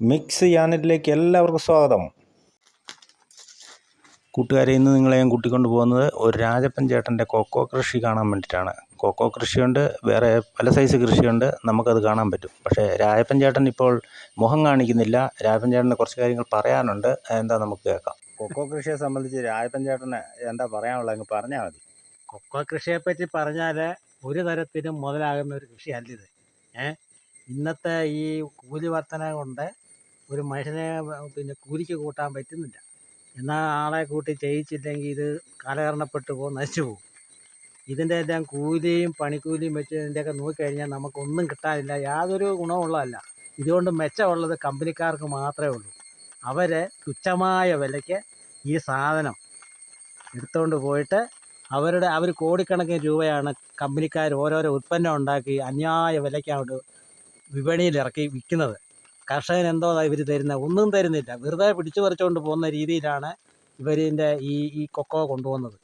Mix ചാനലിലേക്ക് എല്ലാവർക്കും സ്വാഗതം. കൂട്ടുകാരെ ഇന്ന് നിങ്ങളെ ഞാൻ കൂട്ടിക്കൊണ്ട് പോകുന്നത് ഒരു രാജപ്പൻ ചേട്ടന്റെ കൊക്കോ കൃഷി കാണാൻ വേണ്ടിയിട്ടാണ്. കൊക്കോ കൃഷിയുണ്ട് വേറെ പല സൈസ് കൃഷിയുണ്ട് നമുക്കത് കാണാൻ പറ്റും. പക്ഷേ രാജപ്പൻ ചേട്ടൻ ഇപ്പോൾ മുഖം കാണിക്കുന്നില്ല. രാജപ്പൻ ചേട്ടന് കുറച്ച് കാര്യങ്ങൾ പറയാനുണ്ട്. എന്താ നമുക്ക് കേൾക്കാം. കൊക്കോ കൃഷിയെ സംബന്ധിച്ച് രാജപ്പൻ ചേട്ടന് എന്താ പറയാനുള്ളത് അങ്ങ് പറഞ്ഞാൽ മതി. കൊക്കോ കൃഷിയെപ്പറ്റി പറഞ്ഞാൽ ഒരു തരത്തിലും മുതലാകുന്ന ഒരു കൃഷിയല്ലിത് ഏ? ഇന്നത്തെ ഈ കൂലി വർധന കൊണ്ട് ഒരു മനുഷ്യനെ പിന്നെ കൂലിക്ക് കൂട്ടാൻ പറ്റുന്നില്ല. എന്നാൽ ആളെ കൂട്ടി ചെയ്യിച്ചില്ലെങ്കിൽ ഇത് കാലഹരണപ്പെട്ടു പോകും നശിച്ചു പോകും. ഇതിന്റെ എല്ലാം കൂലിയും പണിക്കൂലിയും വെച്ച് ഇതിന്റെയൊക്കെ നോക്കിക്കഴിഞ്ഞാൽ നമുക്കൊന്നും കിട്ടാനില്ല. യാതൊരു ഗുണമുള്ളതല്ല ഇതുകൊണ്ട് മെച്ചമുള്ളത് കമ്പനിക്കാർക്ക് മാത്രമേ ഉള്ളൂ. അവരെ തുച്ഛമായ വിലയ്ക്ക് ഈ സാധനം എടുത്തുകൊണ്ട് പോയിട്ട് അവരുടെ അവർ കോടിക്കണക്കിന് രൂപയാണ് കമ്പനിക്കാർ ഓരോരോ ഉൽപ്പന്നം ഉണ്ടാക്കി അന്യായ വിലയ്ക്ക് വിപണിയിൽ ഇറക്കി വിൽക്കുന്നത്. കർഷകന് എന്തോ ഇവർ തരുന്ന ഒന്നും തരുന്നില്ല. വെറുതെ പിടിച്ചു പറിച്ചുകൊണ്ട് പോകുന്ന രീതിയിലാണ് ഇവരിന്റെ ഈ ഈ കൊക്കോ കൊണ്ടുപോകുന്നത്.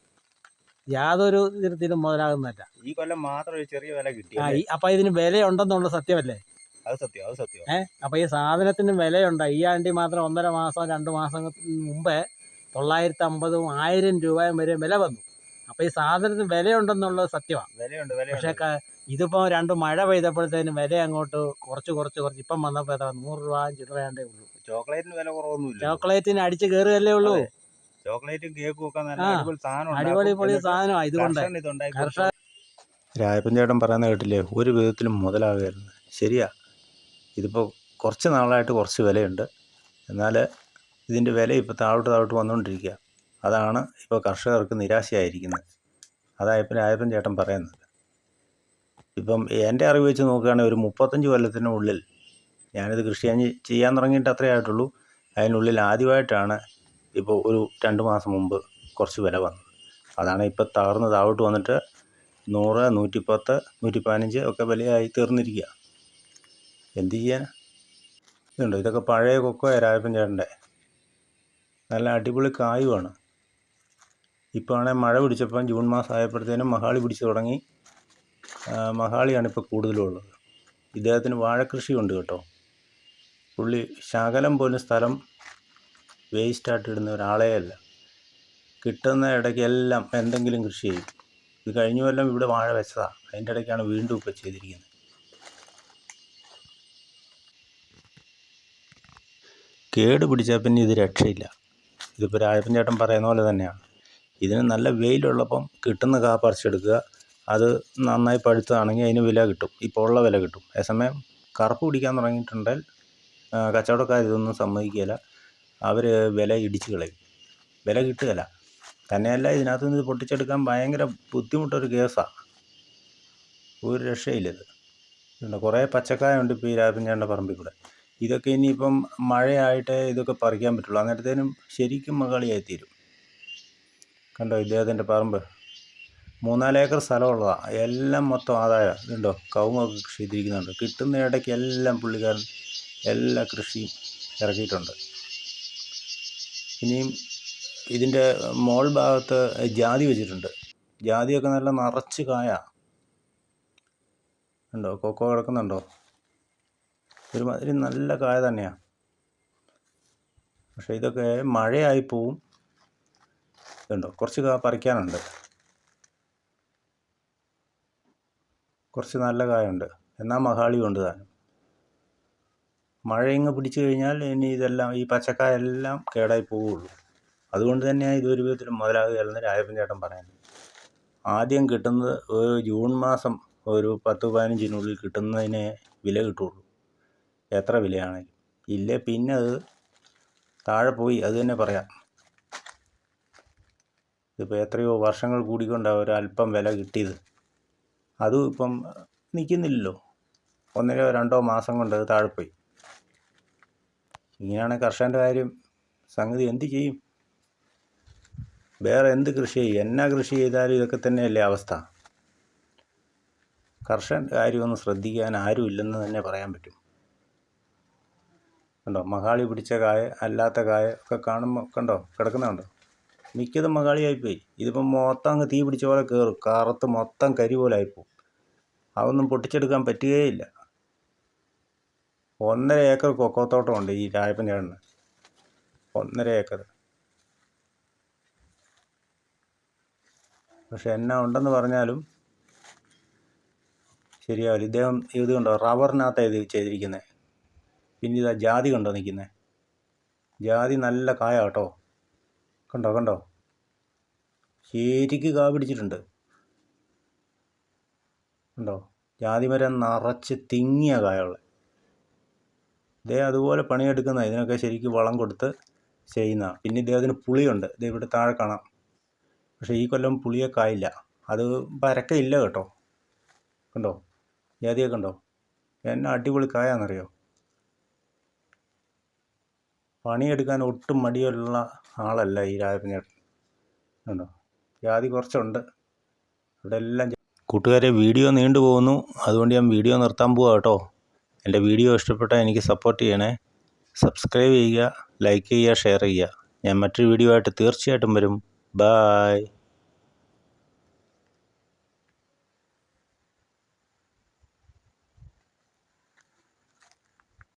യാതൊരു തരത്തിലും മുതലാകുന്നതല്ല. ഈ കൊല്ലം മാത്രം ഒരു ചെറിയ വില കിട്ടി ആ ഇതിന് അപ്പം ഇതിന് വിലയുണ്ടെന്നുള്ള സത്യമല്ലേ? അത് സത്യം അത് സത്യം. ഏഹ് അപ്പം ഈ സാധനത്തിന് വിലയുണ്ട്. ഈ ആണ്ടി മാത്രം ഒന്നര മാസം രണ്ട് മാസം മുമ്പേ തൊള്ളായിരത്തി അമ്പതും ആയിരം രൂപയും വരെ വില വന്നു. അപ്പം ഈ സാധനത്തിന് വിലയുണ്ടെന്നുള്ളത് സത്യമാണ് വിലയുണ്ട് പക്ഷേ വിലയുണ്ട് ഇതിപ്പോ രണ്ട് മഴ പെയ്തപ്പോഴത്തേനും വില അങ്ങോട്ട് കുറച്ച് കുറച്ച് കുറച്ച്. ഇപ്പം വന്നപ്പോൾ എത്ര നൂറ് രൂപ ചില്ലറയാണ്ടേ ഉള്ളൂ. ചോക്ലേറ്റിന് വില കുറവൊന്നുമില്ല. ചോക്ലേറ്റിന് അടിച്ച് കയറുകയല്ലേ ഉള്ളൂ. ചോക്ലേറ്റും കേക്കും ഒക്കെ. അടിപൊളി പൊളി സാധനമാണ് ഇതുകൊണ്ട്. കർഷക രായപ്പൻ ചേട്ടൻ പറയുന്നത് കേട്ടില്ലേ ഒരു വിധത്തിലും മുതലാകുമായിരുന്നു ശരിയാ. ഇതിപ്പോൾ കുറച്ച് നാളായിട്ട് കുറച്ച് വിലയുണ്ട്. എന്നാൽ ഇതിന്റെ വില ഇപ്പോൾ താഴോട്ട് താഴോട്ട് വന്നുകൊണ്ടിരിക്കുക അതാണ് ഇപ്പോൾ കർഷകർക്ക് നിരാശയായിരിക്കുന്നത്. അതായപ്പോൾ രായപ്പൻ ചേട്ടൻ പറയുന്നത്. ഇപ്പം എന്റെ അറിവ് വെച്ച് നോക്കുകയാണെങ്കിൽ ഒരു മുപ്പത്തഞ്ച് കൊല്ലത്തിനുള്ളിൽ ഞാനിത് കൃഷി ചെയ്യാൻ- തുടങ്ങിയിട്ട് അത്രേ ആയിട്ടുള്ളൂ. അതിനുള്ളിൽ ആദ്യമായിട്ടാണ് ഇപ്പോൾ ഒരു രണ്ട് മാസം മുമ്പ് കുറച്ച് വില വന്നത്. അതാണ് ഇപ്പോൾ തകർന്ന് താഴോട്ട് വന്നിട്ട് നൂറ് നൂറ്റിപ്പത്ത് നൂറ്റി പതിനഞ്ച് ഒക്കെ വിലയായി തീർന്നിരിക്കുക. എന്ത് ചെയ്യാൻ? ഇതുണ്ടോ? ഇതൊക്കെ പഴയ കൊക്കോ രാജപ്പൻ ചേട്ടന്റെ? നല്ല അടിപൊളി കായുമാണ് ഇപ്പോൾ ആണെങ്കിൽ മഴ പിടിച്ചപ്പം ജൂൺ മാസം ആയപ്പോഴത്തേനും മഹാളി പിടിച്ചു തുടങ്ങി. മഹാളിയാണ് ഇപ്പോൾ കൂടുതലും ഉള്ളത് ഇദ്ദേഹത്തിന് വാഴക്കൃഷിയുണ്ട് കേട്ടോ. പുള്ളി ശകലം പോലും സ്ഥലം വേസ്റ്റായിട്ട് ഇടുന്ന ഒരാളേ അല്ല. കിട്ടുന്ന ഇടയ്ക്ക് എല്ലാം എന്തെങ്കിലും കൃഷി ചെയ്യും. ഇത് കഴിഞ്ഞ കൊല്ലം ഇവിടെ വാഴ വെച്ചതാണ് അതിന്റെ ഇടയ്ക്കാണ് വീണ്ടും ഇപ്പോൾ ചെയ്തിരിക്കുന്നത്. കേട് പിടിച്ചാൽ പിന്നെ ഇത് രക്ഷയില്ല. ഇതിപ്പോൾ രാജപ്പൻ ചേട്ടൻ പറയുന്ന പോലെ തന്നെയാണ്. ഇതിന് നല്ല വെയിലുള്ളപ്പം കിട്ടുന്ന കാ പറിച്ചെടുക്കുക. അത് നന്നായി പഴുത്തതാണെങ്കിൽ അതിന് വില കിട്ടും. ഇപ്പോൾ ഉള്ള വില കിട്ടും. അതേസമയം കറുപ്പ് പിടിക്കാൻ തുടങ്ങിയിട്ടുണ്ടെങ്കിൽ കച്ചവടക്കാർ ഇതൊന്നും സമ്മതിക്കുകയില്ല. അവർ വില ഇടിച്ച് കളയും. വില കിട്ടുകയില്ല. തന്നെയല്ല ഇതിനകത്ത് നിന്ന് ഇത് പൊട്ടിച്ചെടുക്കാൻ ഭയങ്കര ബുദ്ധിമുട്ടൊരു കേസാണ് ഒരു രക്ഷയില്ലത് ഉണ്ട് കുറേ പച്ചക്കായുണ്ട് ഇപ്പോൾ ഈ രാജപ്പഞ്ചാണ്ട പറമ്പിൽ കൂടെ. ഇതൊക്കെ ഇനിയിപ്പം മഴയായിട്ടേ ഇതൊക്കെ പറിക്കാൻ പറ്റുള്ളൂ. അന്നേരത്തേനും ശരിക്കും മകളിയായി തീരും കണ്ടോ ഇദ്ദേഹത്തിന്റെ പറമ്പ്? മൂന്നാൽ ഏക്കർ സ്ഥലമുള്ളതാണ് എല്ലാം മൊത്തം ആദായം. ഇതുണ്ടോ കവുങ്ങൊക്കെ കൃഷി ചെയ്തിരിക്കുന്നുണ്ട്. കിട്ടുന്ന ഇടയ്ക്ക് എല്ലാം പുള്ളിക്കാരൻ എല്ലാ കൃഷിയും ഇറക്കിയിട്ടുണ്ട്. ഇനിയും ഇതിന്റെ മോൾ ഭാഗത്ത് ജാതി വെച്ചിട്ടുണ്ട്. ജാതിയൊക്കെ നല്ല നിറച്ച് കായ. ഉണ്ടോ കൊക്കോ കിടക്കുന്നുണ്ടോ? ഒരുമാതിരി നല്ല കായ തന്നെയാണ് പക്ഷേ ഇതൊക്കെ മഴയായി പോവും. ഇതുണ്ടോ? കുറച്ച് പറിക്കാനുണ്ട്. കുറച്ച് നല്ല കായുണ്ട്. എന്നാൽ മഹാളി ഉണ്ട് താനും മഴ ഇങ്ങ് പിടിച്ചു കഴിഞ്ഞാൽ ഇനി ഇതെല്ലാം ഈ പച്ചക്കായ എല്ലാം കേടായി പോവുള്ളൂ. അതുകൊണ്ട് തന്നെയാണ് ഇതൊരു വിധത്തിലും എന്ന് രാജപ്പൻ ചേട്ടൻ പറയുന്നത്. ആദ്യം കിട്ടുന്നത് ഒരു ജൂൺ മാസം ഒരു പത്ത് പതിനഞ്ചിനുള്ളിൽ കിട്ടുന്നതിനെ വില കിട്ടുള്ളൂ. എത്ര വിലയാണെങ്കിലും. ഇല്ലേ പിന്നെ അത് താഴെ പോയി അത് തന്നെ പറയാം. ഇതിപ്പോൾ എത്രയോ വർഷങ്ങൾ കൂടിക്കൊണ്ടാണ് ഒരല്പം വില കിട്ടിയത്. അതും ഇപ്പം നിൽക്കുന്നില്ലല്ലോ ഒന്നരയോ രണ്ടോ മാസം കൊണ്ട് അത് താഴെപ്പോയി. പോയി ഇങ്ങനെയാണ് കർഷകന്റെ കാര്യം. സംഗതി എന്ത് ചെയ്യും? വേറെ എന്ത് കൃഷി ചെയ്യും? എന്നാ കൃഷി ചെയ്താലും ഇതൊക്കെ തന്നെയല്ലേ അവസ്ഥ? കർഷകന്റെ കാര്യമൊന്നും ശ്രദ്ധിക്കാൻ ആരും ഇല്ലെന്ന് തന്നെ പറയാൻ പറ്റും. കണ്ടോ? മഹാളി പിടിച്ച കായ അല്ലാത്ത കായ ഒക്കെ കാണുമ്പോൾ കണ്ടോ? കിടക്കുന്നുണ്ടോ? മിക്കതും മകാളിയായിപ്പോയി. ഇതിപ്പം മൊത്തം അങ്ങ് തീ പിടിച്ച പോലെ കയറും കറുത്ത് മൊത്തം കരി പോലെ ആയിപ്പോവും. അതൊന്നും പൊട്ടിച്ചെടുക്കാൻ പറ്റുകയില്ല. ഒന്നര ഏക്കർ കൊക്കോത്തോട്ടമുണ്ട് ഈ രായപ്പൻ ചേട്ടന്. ഒന്നര ഏക്കർ. പക്ഷെ എന്നാ ഉണ്ടെന്ന് പറഞ്ഞാലും ശരിയാവില്ല. ഇദ്ദേഹം ഇത് കണ്ടോ? റബ്ബറിനകത്താണ് ഇത് ചെയ്തിരിക്കുന്നത് പിന്നെ ഇതാ ജാതി കണ്ടോ നിൽക്കുന്നത് ജാതി നല്ല കായ കേട്ടോ. കണ്ടോ കണ്ടോ? ശരിക്ക് കാ പിടിച്ചിട്ടുണ്ട്. കണ്ടോ? ജാതി മരം നിറച്ച് തിങ്ങിയ കായുള്ള ഇതേ അതുപോലെ പണിയെടുക്കുന്ന ഇതിനൊക്കെ ശരിക്കും വളം കൊടുത്ത് ചെയ്യുന്ന. പിന്നെ ഇദ്ദേഹത്തിന് പുളിയുണ്ട്. ഇത് ഇവിടെ താഴെ കാണാം. പക്ഷേ ഈ കൊല്ലം പുളിയൊക്കെ ആയില്ല. അത് പരക്കയില്ല കേട്ടോ. കണ്ടോ? ജാതിയൊക്കെ ഉണ്ടോ എന്നാ അടിപൊളി കായാന്നറിയോ? പണിയെടുക്കാൻ ഒട്ടും മടിയുള്ള ആളല്ല ഈ രാജപ്പനേട്ടൻ ഉണ്ടോ ജാതി കുറച്ചുണ്ട്. ഇവിടെ എല്ലാം കൂട്ടുകാരെ വീഡിയോ നീണ്ടു പോകുന്നു. അതുകൊണ്ട് ഞാൻ വീഡിയോ നിർത്താൻ പോവാ കേട്ടോ. എന്റെ വീഡിയോ ഇഷ്ടപ്പെട്ടാൽ എനിക്ക് സപ്പോർട്ട് ചെയ്യണേ. സബ്സ്ക്രൈബ് ചെയ്യുക ലൈക്ക് ചെയ്യുക ഷെയർ ചെയ്യുക. ഞാൻ മറ്റൊരു വീഡിയോ ആയിട്ട് തീർച്ചയായിട്ടും വരും. ബായ്